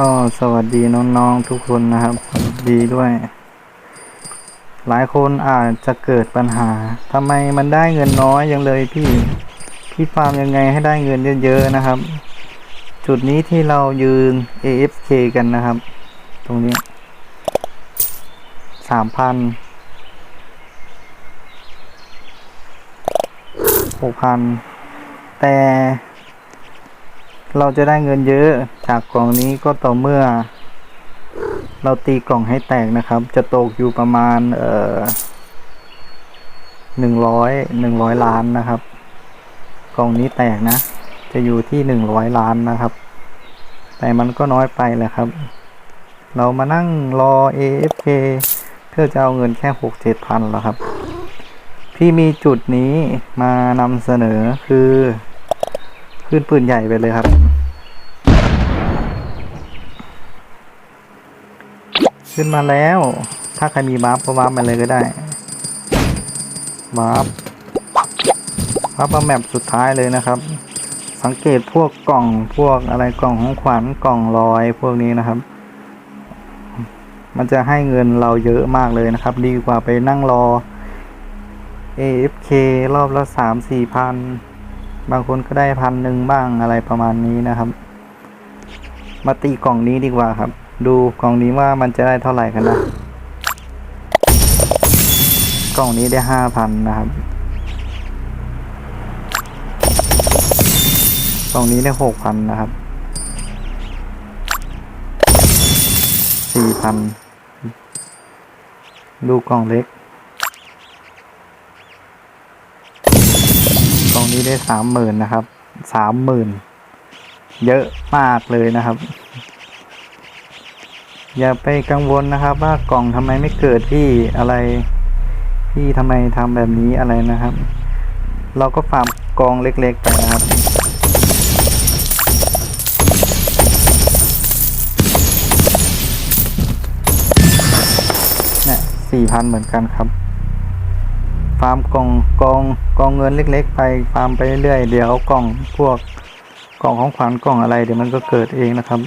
ก็สวัสดีน้องๆทุกคนนะครับสวัสดีด้วย หลายคนอาจจะเกิดปัญหาทำไมมันได้เงินน้อยอยังเลยพี่ พี่ฟาร์มยังไงให้ได้เงินเยอะๆนะครับ จุดนี้ที่เรายืน AFK กันนะครับ ตรงนี้สามพันหกพันแต่ เราจะได้เงินเยอะจากกล่องนี้ก็ต่อเมื่อ เราตีกล่องให้แตกนะครับ จะตกอยู่ประมาณ เอ่อหนึ่งร้อยหนึ่งร้อยล้านนะครับ กล่องนี้แตกนะ จะอยู่ที่หนึ่งร้อยล้านนะครับ แต่มันก็น้อยไปแหละครับ เรามานั่งรอ AFK เพื่อจะเอาเงินแค่หกเจ็ดพันแล้วครับ พี่มีจุดนี้มานำเสนอคือ ขึ้นปืนใหญ่ไปเลยครับขึ้นมาแล้ว ถ้าใครมีบัฟก็บัฟมาเลยก็ได้บัฟบัฟมาแมปสุดท้ายเลยนะครับ สังเกตพวกกล่องพวกอะไรกล่องของขวัญกล่องลอยพวกนี้นะครับ มันจะให้เงินเราเยอะมากเลยนะครับ ดีกว่าไปนั่งรอ AFK รอบละสามสี่พัน บางคนก็ได้พันหนึ่งบ้างอะไรประมาณนี้นะครับ มาตีกล่องนี้ดีกว่าครับ ดูกล่องนี้ว่ามันจะได้เท่าไหร่กันนะ กล่องนี้ได้ห้าพันนะครับ กล่องนี้ได้หกพันนะครับสี่พันดูกล่องเล็ก กล่อง นี้ได้สามหมื่นนะครับสามหมื่นเยอะมากเลยนะครับ อย่าไปกังวลนะครับ ว่ากล่องทำไมไม่เกิดพี่อะไรพี่ทำไมทำแบบนี้อะไรนะครับ เราก็ฟาร์มกองเล็กๆไปนะครับเนี่ยสี่พันเหมือนกันครับ ฟาร์มกล่องกองกองเงินเล็ก ๆ ไปฟาร์มไปเรื่อยๆเดี๋ยวกล่องพวกกล่องของขวัญกล่องอะไรเดี๋ยวมันก็เกิดเองนะครับ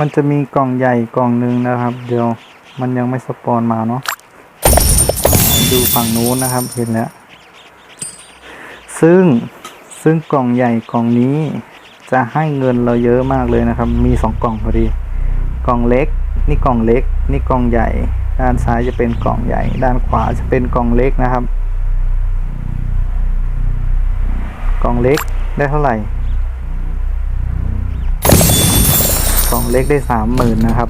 มันจะมีกล่องใหญ่กล่องหนึ่งนะครับ เดี๋ยวมันยังไม่สปอนมาเนาะดูฝั่งนู้นนะครับเห็นแล้ว ซึ่งซึ่งกล่องใหญ่กล่องนี้จะให้เงินเราเยอะมากเลยนะครับ มีสองกล่องพอดี กล่องเล็ก นี่กล่องเล็ก นี่กล่องใหญ่ ด้านซ้ายจะเป็นกล่องใหญ่ ด้านขวาจะเป็นกล่องเล็กนะครับ กล่องเล็กได้เท่าไหร่ กล่องเล็กได้สามหมื่นนะครับ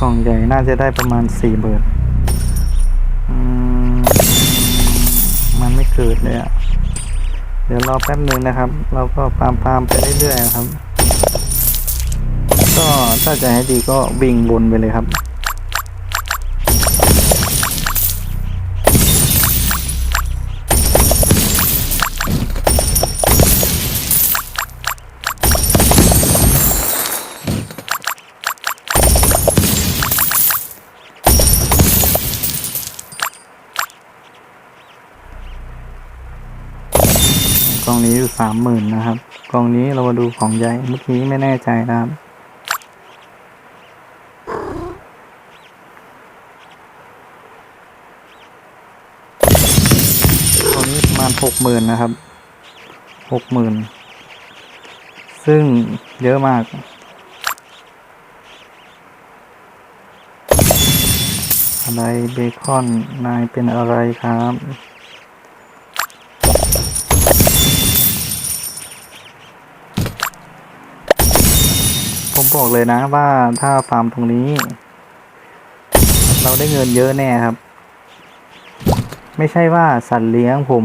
กล่องใหญ่น่าจะได้ประมาณสี่หมื่นมันไม่เกิดเลยอะเดี๋ยวรอแป๊บนึงนะครับ เราก็ปามปามไปเรื่อยๆครับ ก็ถ้าจะให้ดีก็วิ่งบนไปเลยครับ ล่องนี้อยู่สามหมื่นนะครับ กล่องนี้เรามาดูของใหญ่เมื่อกี้ไม่แน่ใจนะครับกล่องนี้ประมาณหกหมื่นนะครับหกหมื่นซึ่งเยอะมากอะไรเบคอนนายเป็นอะไรครับ บอกเลยนะว่าถ้าฟาร์มตรงนี้ เราได้เงินเยอะแน่ครับ ไม่ใช่ว่าสัตว์เลี้ยงผม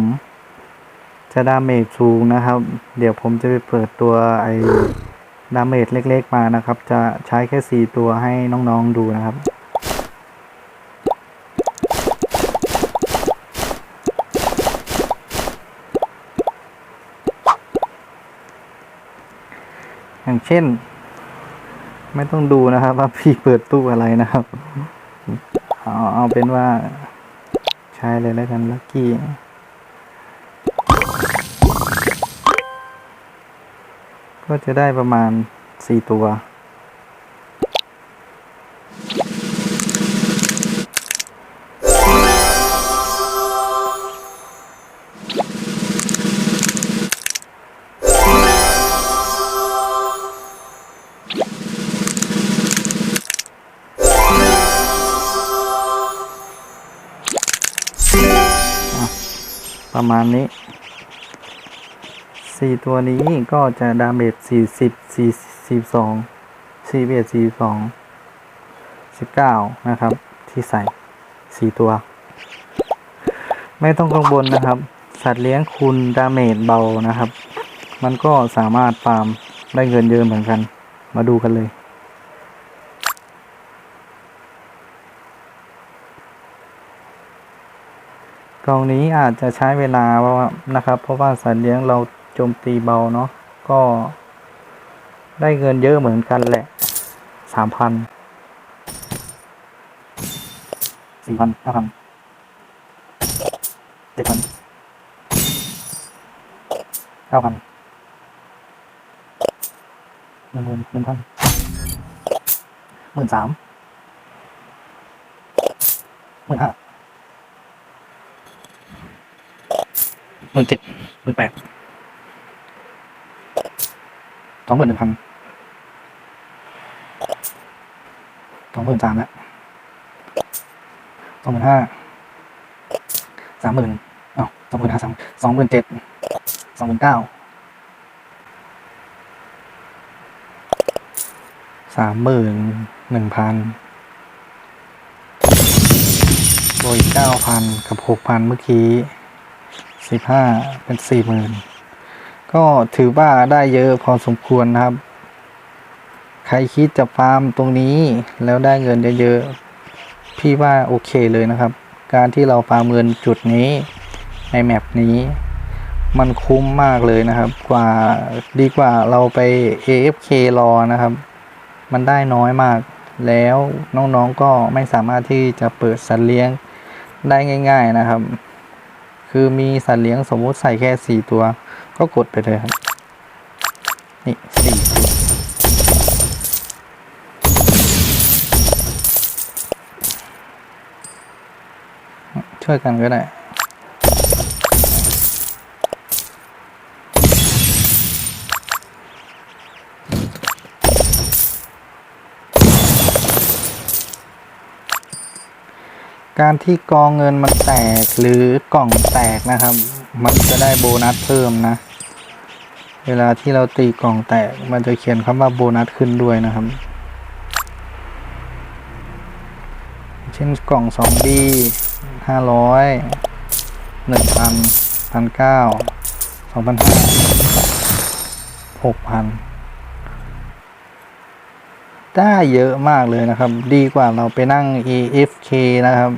จะดาเมจสูงนะครับ เดี๋ยวผมจะไปเปิดตัวไอ้ดาเมจเล็กๆมานะครับ จะใช้แค่สี่ตัวให้น้องๆดูนะครับอย่างเช่น ไม่ต้องดูนะครับ ว่าพี่เปิดตู้อะไรนะครับ เอาเอาเป็นว่า ใช้เลยแล้วกันลักกี้ก็จะได้ประมาณสี่ตัว ประมาณนี้สี่ตัวนี้ก็จะดาเมจสี่สิบสี่สี่สองสี่เอ็ดสี่สองสิบเก้านะครับ ที่ใส่สี่ตัว ไม่ต้องกังวลนะครับ สัตว์เลี้ยงคุณดาเมจเบานะครับ มันก็สามารถฟาร์มได้เงินเยอะเหมือนกัน มาดูกันเลย กองนี้อาจจะใช้เวลาว่านะครับ เพราะว่าสัตว์เลี้ยงเราโจมตีเบาเนาะก็ได้เงินเยอะเหมือนกันแหละสามพันสี่พันห้าพันเจ็ดพันเก้าพันหนึ่งหมื่นหนึ่งพันหมื่นสามหมื่นห้า หมื่นเจ็ดหมื่นแปดสองหมื่นหนึ่งพันสองหมื่นสามแล้วสองหมื่นห้าสามหมื่นอ้าวสองหมื่นห้าสามสองหมื่นเจ็ดสองหมื่นเก้าสามหมื่นหนึ่งพันโดยเก้าพันกับหกพันเมื่อกี้ สิบห้าเป็นสี่หมื่นก็ถือว่าได้เยอะพอสมควรนะครับ ใครคิดจะฟาร์มตรงนี้แล้วได้เงินเยอะๆพี่ว่าโอเคเลยนะครับ การที่เราฟาร์มเงินจุดนี้ในแมปนี้ มันคุ้มมากเลยนะครับ กว่าดีกว่าเราไป AFK รอนะครับ มันได้น้อยมากแล้วน้องๆก็ไม่สามารถที่จะเปิดสัตว์เลี้ยงได้ง่าย ๆนะครับ คือมีสัตว์เลี้ยงสมมุติใส่แค่สี่ตัว ก็กดไปเลยครับ นี่สี่ช่วยกันก็ได้ การที่กองเงินมันแตกหรือกล่องแตกนะครับ มันจะได้โบนัสเพิ่มนะ เวลาที่เราตีกล่องแตกมันจะเขียนคำว่าโบนัสขึ้นด้วยนะครับ เช่นกล่องสองดีห้าร้อยหนึ่งพันพันเก้าสองพันห้าหกพันได้เยอะมากเลยนะครับ ดีกว่าเราไปนั่ง AFK นะครับ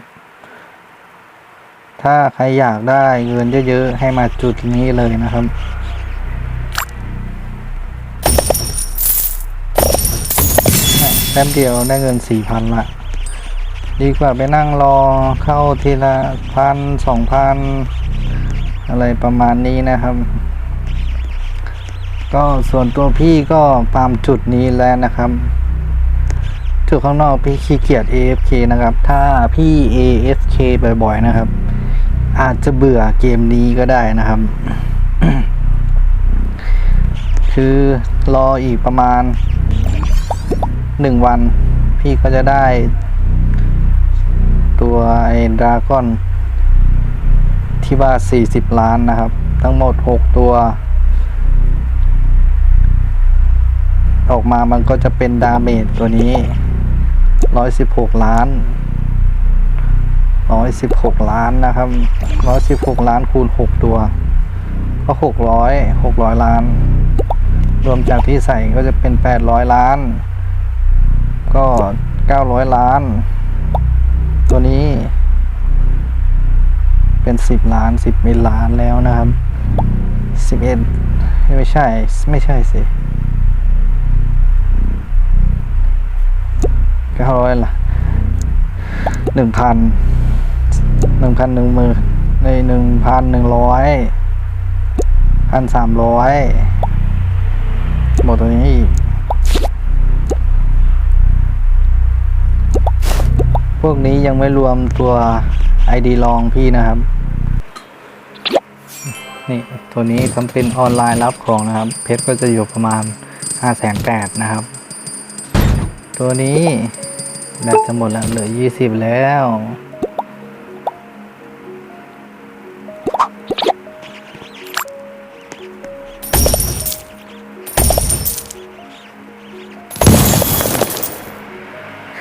ถ้าใครอยากได้เงินเยอะๆ ให้มาจุดนี้เลยนะครับเนี่ยแป๊บเดียวได้เงินสี่พันละ ดีกว่าไปนั่งรอเข้าทีละพันสองพันอะไรประมาณนี้นะครับ ก็ส่วนตัวพี่ก็ตามจุดนี้แล้วนะครับจุดข้างนอกพี่ขี้เกียจ AFK นะครับ ถ้าพี่ AFK บ่อยๆนะครับ อาจจะเบื่อเกมนี้ก็ได้นะครับ คือรออีกประมาณหนึ่งวัน พี่ก็จะได้ ตัวไอ้ดราก้อน ที่ว่า 40 ล้านนะครับ ทั้งหมด 6 ตัว ออกมามันก็จะเป็นดาเมจตัวนี้ 116 ล้าน ร้อยสิบหกล้านนะครับร้อยสิบหกล้านคูณหกตัว ก็หกร้อยหกร้อยล้าน รวมจากที่ใส่ก็จะเป็นแปดร้อยล้าน ก็เก้าร้อยล้าน ตัวนี้ เป็นสิบล้านสิบมิลล้านแล้วนะครับสิบเอ็ดไม่ใช่ไม่ใช่สิเก้าร้อยละหนึ่งพัน หนึ่งพันหนึ่งหมื่นในหนึ่งพันหนึ่งร้อยพันสามร้อยหมดตัวนี้อีกพวกนี้ยังไม่รวมตัว ID ลองพี่นะครับ นี่ตัวนี้ทำเป็นออนไลน์รับของนะครับ เพชรก็จะอยู่ประมาณ 5 8 0 0 0นะครับ ตัวนี้แบตจะหมดแล้วเหลือ 20 แล้ว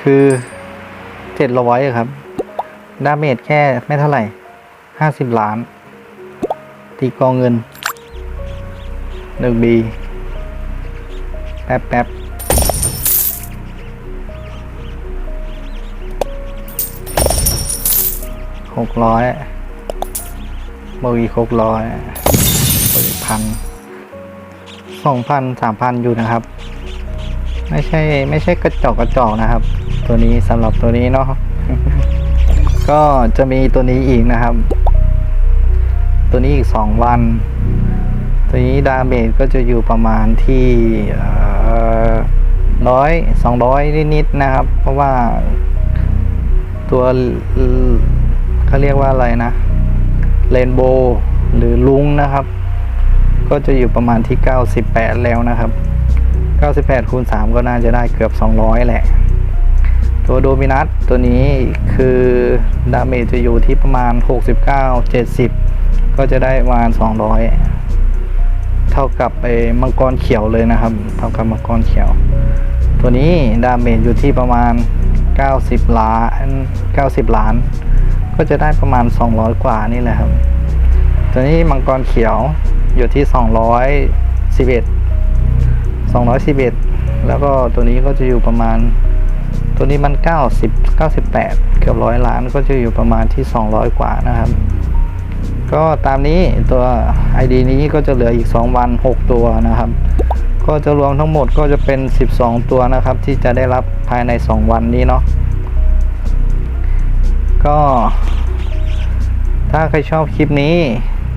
คือเจ็ดร้อยครับ ดาเมจแค่ไม่เท่าไหร่ห้าสิบล้าน ตีกองเงินหนึ่งบีแป๊บแป๊บหกร้อยบวกอีหกร้อยบวกอีกพันสองพันสามพันอยู่นะครับ ไม่ใช่ไม่ใช่กระจอกกระจอกนะครับ ตัวนี้สำหรับตัวนี้เนาะก็จะมีตัวนี้อีกนะครับ ตัวนี้อีกสองวัน ตัวนี้ดาเมจก็จะอยู่ประมาณที่ร้อยสองร้อยนิดๆนะครับ เพราะว่าตัวเขาเรียกว่าอะไรนะเรนโบว์หรือลุงนะครับ ก็จะอยู่ประมาณที่ 98 แล้วนะครับ 98คูณ3ก็น่าจะได้เกือบ 200 แหละ ตัวโดมินัสตัวนี้คือดาเมจจะอยู่ที่ประมาณ 69 70 ก็จะได้ประมาณ 200 เท่ากับไอ้มังกรเขียวเลยนะครับ เท่ากับมังกรเขียว ตัวนี้ดาเมจอยู่ที่ประมาณ 90 ล้าน 90 ล้าน ก็จะได้ประมาณ 200 กว่านี่แหละครับ ตัวนี้มังกรเขียวอยู่ที่ 211 211 แล้วก็ตัวนี้ก็จะอยู่ประมาณ ตัวนี้มัน 90 98 เกือบร้อยล้านก็จะอยู่ประมาณที่ 200 กว่านะครับ ก็ตามนี้ตัว ID นี้ก็จะเหลืออีก 2 วัน 6 ตัวนะครับ ก็จะรวมทั้งหมดก็จะเป็น 12 ตัวนะครับ ที่จะได้รับภายใน 2 วันนี้เนาะก็ถ้าใครชอบคลิปนี้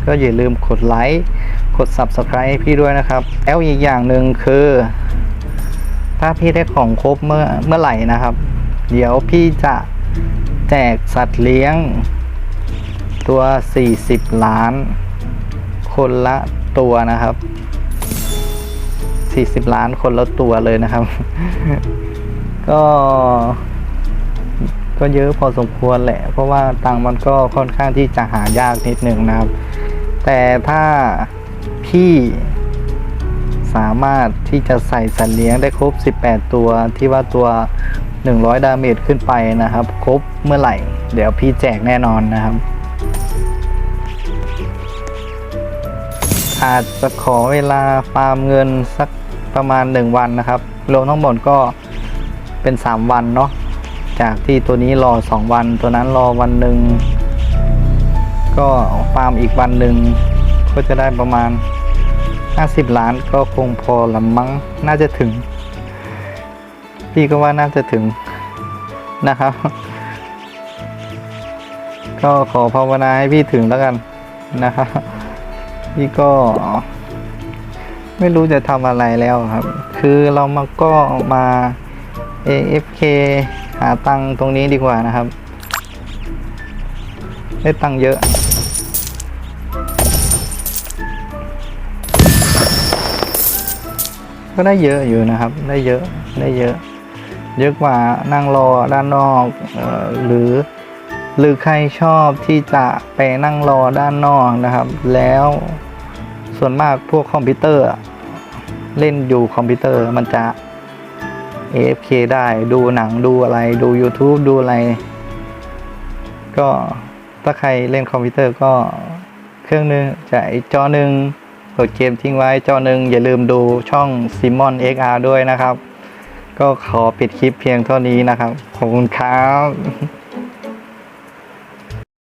ก็อย่าลืมกดไลค์ กด Subscribe ให้พี่ด้วยนะครับ แล้วอีกอย่างหนึ่งคือ ถ้าพี่ได้ของครบเมื่อเมื่อไหร่นะครับ เดี๋ยวพี่จะแจกสัตว์เลี้ยง ตัว 40 ล้าน คนละตัวนะครับ 40 ล้านคนละตัวเลยนะครับ ก็ ก็เยอะพอสมควรแหละ เพราะว่าตังค์มันก็ค่อนข้างที่จะหายากนิดหนึ่งนะครับ แต่ถ้าพี่ สามารถที่จะใส่สัตว์เลี้ยงได้ครบ 18 ตัวที่ว่าตัว 100 ดาเมจขึ้นไปนะครับ ครบเมื่อไหร่ เดี๋ยวพี่แจกแน่นอนนะครับ อาจจะขอเวลาฟาร์มเงินสักประมาณ 1 วันนะครับ รวมทั้งหมดก็เป็น 3 วันเนาะจากที่ตัวนี้รอ 2 วัน ตัวนั้นรอวันหนึ่งก็ฟาร์มอีกวันหนึ่งก็จะได้ประมาณ 50 ล้านก็คงพอละมั้งน่าจะถึง พี่ก็ว่าน่าจะถึงนะครับ ก็ขอภาวนาให้พี่ถึงแล้วกันนะครับพี่ก็ ไม่รู้จะทำอะไรแล้วครับ คือเรามาก็มา AFK หาตังตรงนี้ดีกว่านะครับ ได้ตังเยอะ ก็ได้เยอะอยู่นะครับ ได้เยอะได้เยอะ เยอะกว่านั่งรอด้านนอกออหรือหรือใครชอบที่จะไปนั่งรอด้านนอกนะครับ แล้วส่วนมากพวกคอมพิวเตอร์ เล่นอยู่คอมพิวเตอร์มันจะ AFK ได้ดูหนังดูอะไรดู YouTube ดูอะไร ก็ถ้าใครเล่นคอมพิวเตอร์ก็เครื่องหนึงจะอีกจอหนึ่ง โหลดเกมทิ้งไว้จอหนึ่งอย่าลืมดูช่อง Simon XR ด้วยนะครับ ก็ขอปิดคลิปเพียงเท่านี้นะครับ ขอบคุณครับ